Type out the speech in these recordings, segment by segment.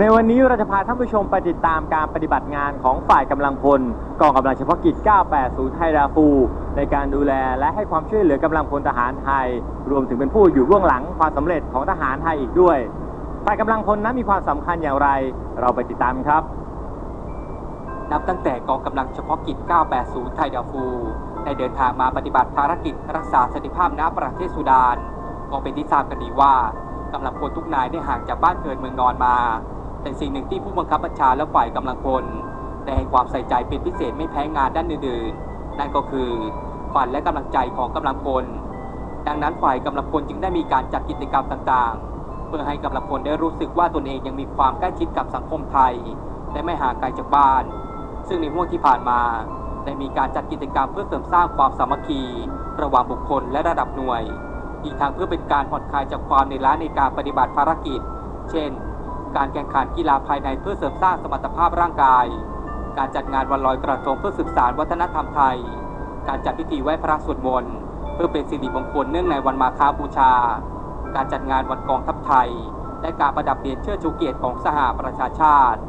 ในวันนี้เราจะพาท่านผู้ชมไปติดตามการปฏิบัติงานของฝ่ายกำลังพลกองกำลังเฉพาะกิจ 980 ไทยดาฟู ในการดูแลและให้ความช่วยเหลือกำลังพลทหารไทย รวมถึงเป็นผู้อยู่เบื้องหลังความสำเร็จของทหารไทยอีกด้วย ฝ่ายกำลังพลนั้นมีความสำคัญอย่างไร เราไปติดตามครับ นับตั้งแต่กองกำลังเฉพาะกิจ 980 ไทยดาฟูได้เดินทางมาปฏิบัติภารกิจรักษาสันติภาพณประเทศสุดานก็เป็นที่ทราบกันดีว่ากำลังพลทุกนายได้ห่างจากบ้านเกิดเมืองนอนมา แต่สิ่งหนึ่งที่ผู้บังคับบัญชาและฝ่ายกำลังพลได้ให้ความใส่ใจเป็นพิเศษไม่แพ้งานด้านอื่นๆ นั่นก็คือขวัญและกำลังใจของกำลังพล ดังนั้นฝ่ายกำลังพลจึงได้มีการจัดกิจกรรมต่างๆ เพื่อให้กำลังพลได้รู้สึกว่าตนเองยังมีความใกล้ชิดกับสังคมไทยและไม่ห่างไกลจากบ้าน ซึ่งในห่วงที่ผ่านมาได้มีการจัดกิจกรรมเพื่อเสริมสร้างความสามัคคี ระหว่างบุคคลและระดับหน่วย อีกทางเพื่อเป็นการผ่อนคลายจากความในล้าในการปฏิบัติภารกิจ เช่น การแข่งขันกีฬาภายในเพื่อเสริมสร้างสมรรถภาพร่างกาย การจัดงานวันลอยกระทงเพื่อสืบสานวัฒนธรรมไทย การจัดพิธีไหว้พระสวดมนต์เพื่อเป็นสิริมงคลเนื่องในวันมาฆบูชา การจัดงานวันกองทัพไทย และการประดับเรียนเชิดชูเกียรติของสหประชาชาติ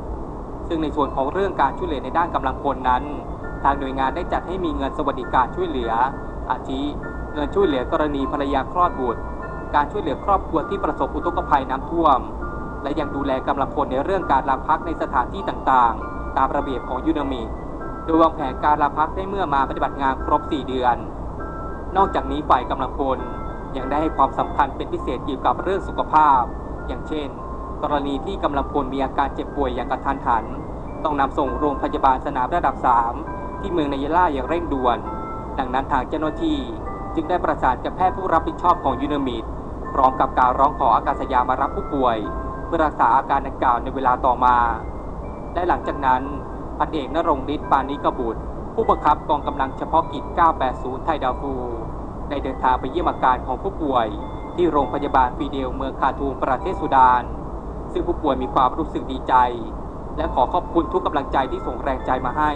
ซึ่งในส่วนของเรื่องการช่วยเหลือในด้านกำลังพลนั้น ทางหน่วยงานได้จัดให้มีเงินสวัสดิการช่วยเหลือ อาทิ เงินช่วยเหลือกรณีภรรยาคลอดบุตร การช่วยเหลือครอบครัวที่ประสบอุทกภัยน้ำท่วม และยังดูแลกำลังพลในเรื่องการลาพักในสถานที่ต่างๆ ตามระเบียบของยูนามิโดยวางแผนการลาพักได้เมื่อมาปฏิบัติงานครบ 4 เดือน นอกจากนี้ฝ่ายกำลังพลยังได้ให้ความสำคัญเป็นพิเศษเกี่ยวกับเรื่องสุขภาพ อย่างเช่น กรณีที่กำลังพลมีอาการเจ็บป่วยอย่างกระทันหัน ต้องนำส่งโรงพยาบาลสนามระดับ 3 ที่เมืองนายล่าอย่างเร่งด่วน ดังนั้นทางเจ้าหน้าที่จึงได้ประสานกับแพทย์ผู้รับผิดชอบของยูนามิดพร้อมกับการร้องขออากาศยามารับผู้ป่วย เพื่อรักษาอาการดังกล่าวในเวลาต่อมา และหลังจากนั้นพันเอกนรงค์ฤทธิ์ปานิกบุตร ผู้บังคับกองกำลังเฉพาะกิจ 980 ไทยดาฟูได้เดินทางไปเยี่ยมอาการของผู้ป่วย ที่โรงพยาบาลฟีเดลเมืองคาทูมประเทศสุดาน ซึ่งผู้ป่วยมีความรู้สึกดีใจ และขอขอบคุณทุกกำลังใจที่ส่งแรงใจมาให้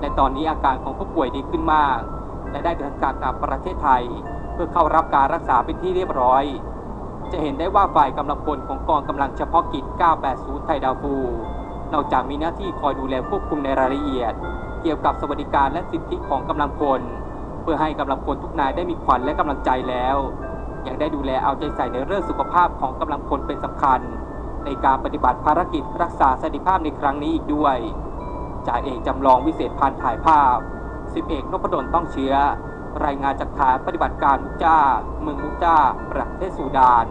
และตอนนี้อาการของผู้ป่วยดีขึ้นมาก และได้เดินทางกลับประเทศไทย เพื่อเข้ารับการรักษาเป็นที่เรียบร้อย จะเห็นได้ว่าฝ่ายกำลังพลของกองกำลังเฉพาะกิจ 980 ไทยดาวฟู นอกจากมีหน้าที่คอยดูแลควบคุมในรายละเอียด เกี่ยวกับสวัสดิการและสิทธิของกำลังพล เพื่อให้กำลังพลทุกนายได้มีขวัญและกำลังใจแล้ว ยังได้ดูแลเอาใจใส่ในเรื่องสุขภาพของกำลังพลเป็นสำคัญ ในการปฏิบัติภารกิจรักษาสันติภาพในครั้งนี้อีกด้วยจ่าเอกจำลองวิเศษพันถ่ายภาพสิบเอกนพดลต้องเชื้อ รายงานจากฐานปฏิบัติการมุกจ้า เมืองมุกจ้า ประเทศสูดาน